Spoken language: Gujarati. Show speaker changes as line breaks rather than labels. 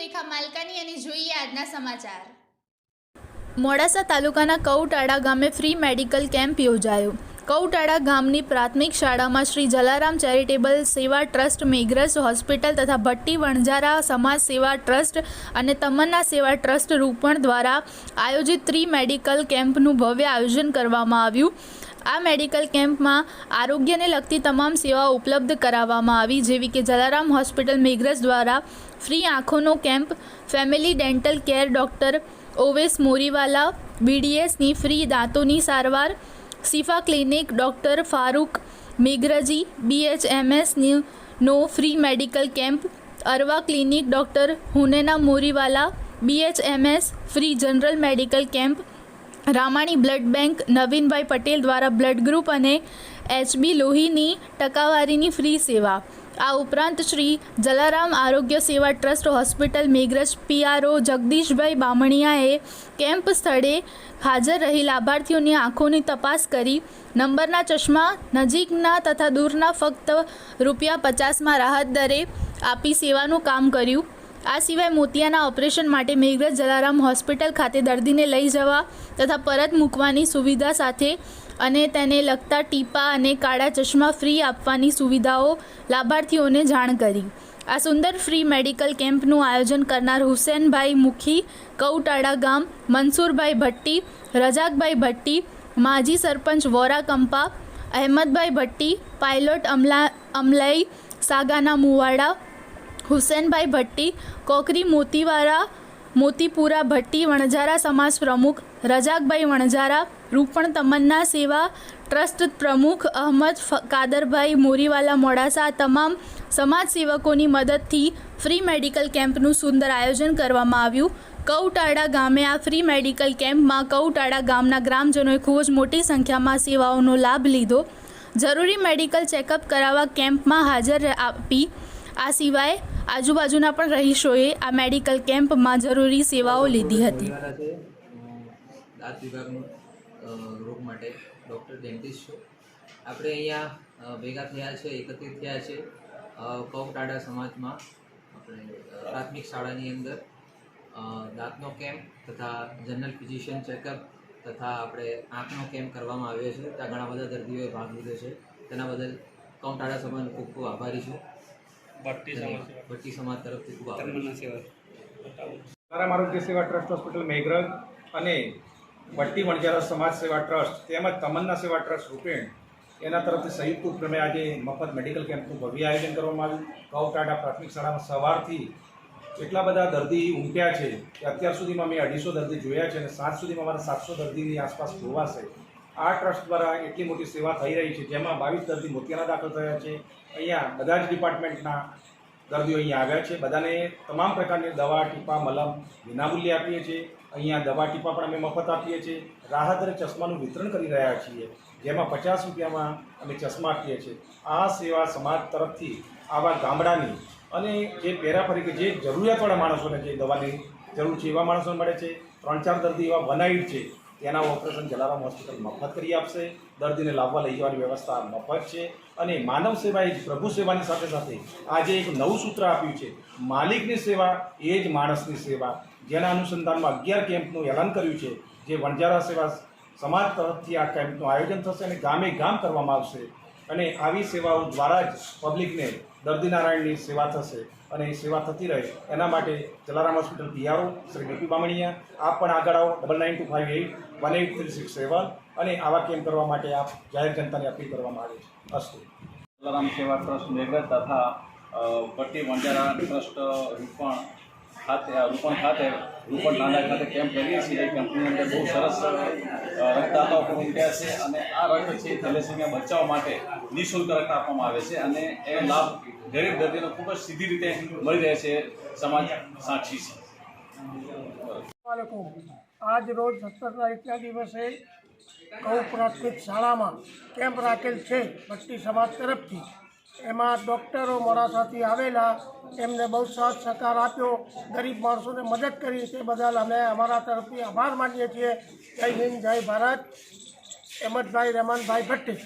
રેખા માલકાની અને જોઈએ આજના સમાચાર.
મોડાસા તાલુકાના કૌટાળા ગામે ફ્રી મેડિકલ કેમ્પ યોજાયો. કૌટાળા ગામની પ્રાથમિક શાળામાં Shri Jalaram charitable Seva trust, Meghraj hospital તથા ભટ્ટી વણઝારા સમાજ સેવા ટ્રસ્ટ અને તમન્ના સેવા ટ્રસ્ટ રૂપણ દ્વારા આયોજિત ત્રી મેડિકલ કેમ્પનું ભવ્ય આયોજન કરવામાં આવ્યું. આ મેડિકલ કેમ્પમાં આરોગ્યને લગતી તમામ સેવાઓ ઉપલબ્ધ કરાવવામાં આવી, જેવી કે જલારામ હોસ્પિટલ મેઘરજ દ્વારા free આંખોનો camp, family dental care doctor Owais Moriwala બીડીએસની free દાંતોની સારવાર, સિફા ક્લિનિક ડૉક્ટર ફારૂક મેઘરજી બીએચએમએસની નો free medical camp, Arwa clinic doctor Huneena Moriwala BHMS free general medical camp Ramani blood bank Navinbhai Patel દ્વારા બ્લડ ગ્રુપ અને એચબી લોહીની ટકાવારીની ફ્રી સેવા. આ ઉપરાંત Shri Jalaram Arogya Seva trust hospital Meghraj PRO Jagdishbhai બામણિયાએ camp સ્થળે હાજર રહી લાભાર્થીઓની આંખોની તપાસ કરી. નંબરના ચશ્મા નજીકના તથા દૂરના ફક્ત રૂપિયા પચાસમાં રાહત દરે આપી સેવાનું કામ કર્યું. આ સિવાય મોતિયાના ઓપરેશન માટે મેઘરજ જલારામ હોસ્પિટલ ખાતે દર્દીને લઈ જવા તથા પરત મૂકવાની સુવિધા સાથે અને તેને લગતા ટીપા અને કાળા ચશ્મા ફ્રી આપવાની સુવિધાઓ લાભાર્થીઓને જાણ કરી. આ સુંદર ફ્રી મેડિકલ કેમ્પનું આયોજન કરનાર હુસેનભાઈ મુખી કૌટાળા ગામ, મનસુરભાઈ ભટ્ટી, રજાકભાઈ ભટ્ટી, માજી સરપંચ વોરા કંપા, અહેમદભાઈ ભટ્ટી, પાયલોટ અમલા અમલાઈ, સાગાના મુવાડા હુસેનભાઈ ભટ્ટી, કોકરી મોતીવાળા, મોતીપુરા ભટ્ટી વણઝારા સમાજ પ્રમુખ, રજાકભાઈ વણઝારા, રૂપણ તમન્ના સેવા ટ્રસ્ટ પ્રમુખ, અહમદ કાદરભાઈ મોરીવાલા મોડાસા તમામ સમાજ સેવકોની મદદથી ફ્રી મેડિકલ કેમ્પનું સુંદર આયોજન કરવામાં આવ્યું. કૌટાળા ગામે આ ફ્રી મેડિકલ કેમ્પમાં કૌટાળા ગામના ગ્રામજનોએ ખૂબ જ મોટી સંખ્યામાં સેવાઓનો લાભ લીધો. જરૂરી મેડિકલ ચેકઅપ કરાવવા કેમ્પમાં હાજર આપી. આ સિવાય આજુબાજુના પણ રહીશોએ આ મેડિકલ કેમ્પમાં જરૂરી સેવાઓ લીધી હતી.
દાંત વિભાગનું રોગ માટે ડૉક્ટર ડેન્ટિસ્ટ છું. આપણે અહીંયા ભેગા થયા છે એકત્રિત થયા છે અ, કૌટાડા સમાજમાં. આપણે પ્રાથમિક શાળાની અંદર દાંતનો કેમ્પ તથા જનરલ ફિઝિશિયન ચેકઅપ તથા આપણે આંખનો કેમ્પ કરવામાં આવ્યો છે. ત્યાં ઘણા બધા દર્દીઓએ ભાગ લીધો છે. તેના બદલ કૌટાડા સમાજનો ખૂબ ખૂબ આભારી છું.
ભટ્ટી સમાજ
તરફથી ખૂબ આભારી. છું.
તમન્ના સેવા
આરોગ્ય સેવા ટ્રસ્ટ હોસ્પિટલ મેઘરજ અને ભટ્ટી વણજારા સમાજ સેવા ટ્રસ્ટ તેમજ તમન્ના સેવા ટ્રસ્ટ રૂપેણ એના તરફથી સંયુક્ત ઉપક્રમે આજે મફત મેડિકલ કેમ્પનું ભવ્ય આયોજન કરવામાં આવ્યું. કવટાડા પ્રાથમિક શાળામાં સવારથી એટલા બધા દર્દી ઉમટ્યા છે કે અત્યાર સુધીમાં મેં અઢીસો દર્દી જોયા છે અને સાત સુધીમાં મારા સાતસો દર્દીની આસપાસ જોવાશે. આ ટ્રસ્ટ દ્વારા એટલી મોટી સેવા થઈ રહી છે, જેમાં બાવીસ દર્દી મોતિયાના દાખલ થયા છે. અહીંયા બધા જ ડિપાર્ટમેન્ટના દર્દીઓ અહીંયા આવ્યા છે. બધાને તમામ પ્રકારની દવા, ટીપા, મલમ વિનામૂલ્યે આપીએ છીએ. અહીંયા દવા, ટીપા પણ અમે મફત આપીએ છીએ. રાહત અને ચશ્માનું વિતરણ કરી રહ્યા છીએ, જેમાં પચાસ રૂપિયામાં અમે ચશ્મા આપીએ છીએ. આ સેવા સમાજ તરફથી આવા ગામડાની અને જે પેરાફરી કે જે જરૂરિયાતવાળા માણસોને જે દવાની જરૂર છે, એવા માણસોને મળે છે. ત્રણ ચાર દર્દી એવા વનાઇટ છે. તેના ઓપરેશન જલારામ હોસ્પિટલ મફત કરી આપશે. દર્દીને લાવવા લઈ જવાની વ્યવસ્થા મફત છે. અને માનવ સેવા એ પ્રભુ સેવાની સાથે સાથે આજે એક નવું સૂત્ર આપ્યું છે. માલિકની સેવા એ જ માણસની સેવા. જેના અનુસંધાનમાં અગિયાર કેમ્પનું એલાન કર્યું છે. જે વણજારા સેવા સમાજ તરફથી આ કેમ્પનું આયોજન થશે અને ગામે ગામ કરવામાં આવશે. અને આવી સેવાઓ દ્વારા જ પબ્લિકને દર્દી નારાયણની સેવા થશે અને એ સેવા થતી રહે એના માટે જલારામ હોસ્પિટલ બિહારો શ્રી નીપી બામણીયા, આપ પણ આગળ આવો. Double nine two five eight one eight three six seven અને આવા કેમ્પ કરવા માટે આપ જાહેર જનતાને અપીલ કરવામાં આવે છે. અસ્તુ.
જલારામ સેવા ટ્રસ્ટ મેઘર તથા પટ્ટી વંજારા ટ્રસ્ટ રૂપણ ખાતે રૂપણ ખાતે રૂપણ નાના ખાતે કેમ્પ કરીએ છીએ. એ કેમ્પની અંદર બહુ સરસ રક્તદાતાઓ પણ ઉમટ્યા છે અને આ રક્ત છે થેલેસેમિયા બચાવ માટે નિઃશુલ્ક રક્ત આપવામાં આવે છે અને એ લાભ ગરીબ દર્દીને ખૂબ જ સીધી રીતે મળી રહે છે. સમાજ સાક્ષી છે.
આજ રોજ સત્તર તારીખના દિવસે કૌ પ્રાથમિક શાળામાં કેમ્પ રાખેલ છે ભટ્ટી સમાજ તરફથી. એમાં ડૉક્ટરો મોડાસાથી આવેલા, એમને બહુ સાથ સહકાર આપ્યો, ગરીબ માણસોને મદદ કરી તે બદલ અમે અમારા તરફથી આભાર માનીએ છીએ. જય હિન્દ, જય ભારત. એમદભાઈ રહેમાનભાઈ ભટ્ટી.